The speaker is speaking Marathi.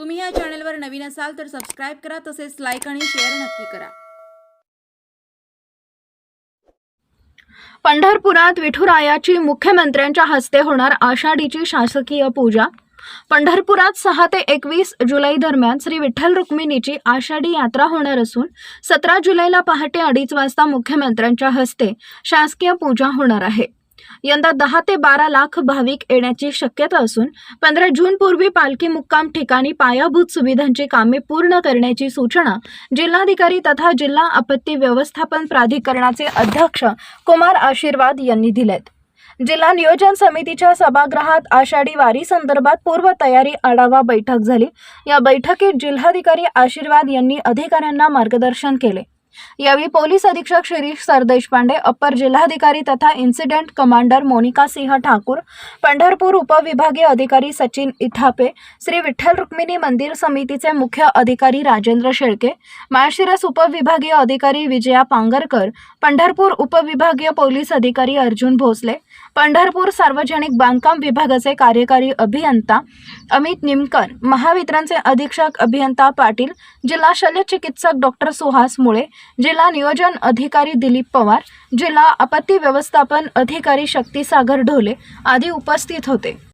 तुम्ही या चॅनलवर नवीन असाल तर सबस्क्राईब करा तसेच लाईक आणि शेअर नक्की करा. पंढरपुरात विठुरायाची मुख्यमंत्र्यांच्या हस्ते होणार आषाढीची शासकीय पूजा. पंढरपुरात सहा ते एकवीस जुलै दरम्यान श्री विठ्ठल रुक्मिणीची आषाढी यात्रा होणार असून सतरा जुलैला पहाटे अडीच वाजता मुख्यमंत्र्यांच्या हस्ते शासकीय पूजा होणार आहे. यंदा दहा ते बारा लाख भाविक येण्याची शक्यता असून पंधरा जून पूर्वी पालखी मुक्काम ठिकाणी पायाभूत सुविधांची कामे पूर्ण करण्याची सूचना जिल्हाधिकारी तथा जिल्हा आपत्ती व्यवस्थापन प्राधिकरणाचे अध्यक्ष कुमार आशीर्वाद यांनी दिलेत. जिल्हा नियोजन समितीच्या सभागृहात आषाढी वारी संदर्भात पूर्वतयारी आढावा बैठक झाली. या बैठकीत जिल्हाधिकारी आशीर्वाद यांनी अधिकाऱ्यांना मार्गदर्शन केले. यावेळी पोलीस अधीक्षक शिरीष सरदेशपांडे अप्पर जिल्हाधिकारी तथा इन्सिडेंट कमांडर मोनिका सिंह ठाकूर पंढरपूर उपविभागीय अधिकारी सचिन इथापे श्री विठ्ठल रुक्मिणी मंदिर समितीचे मुख्य अधिकारी राजेंद्र शेळके माळशिरस उपविभागीय अधिकारी विजया पांगरकर पंढरपूर उपविभागीय पोलीस अधिकारी अर्जुन भोसले पंढरपूर सार्वजनिक बांधकाम विभागाचे कार्यकारी अभियंता अमित निमकर महावितरणचे अधीक्षक अभियंता पाटील जिल्हा शल्य चिकित्सक डॉक्टर सुहास मुळे जिल्हा नियोजन अधिकारी दिलीप पवार जिल्हा आपत्ती व्यवस्थापन अधिकारी शक्तीसागर ढोले आदी उपस्थित होते.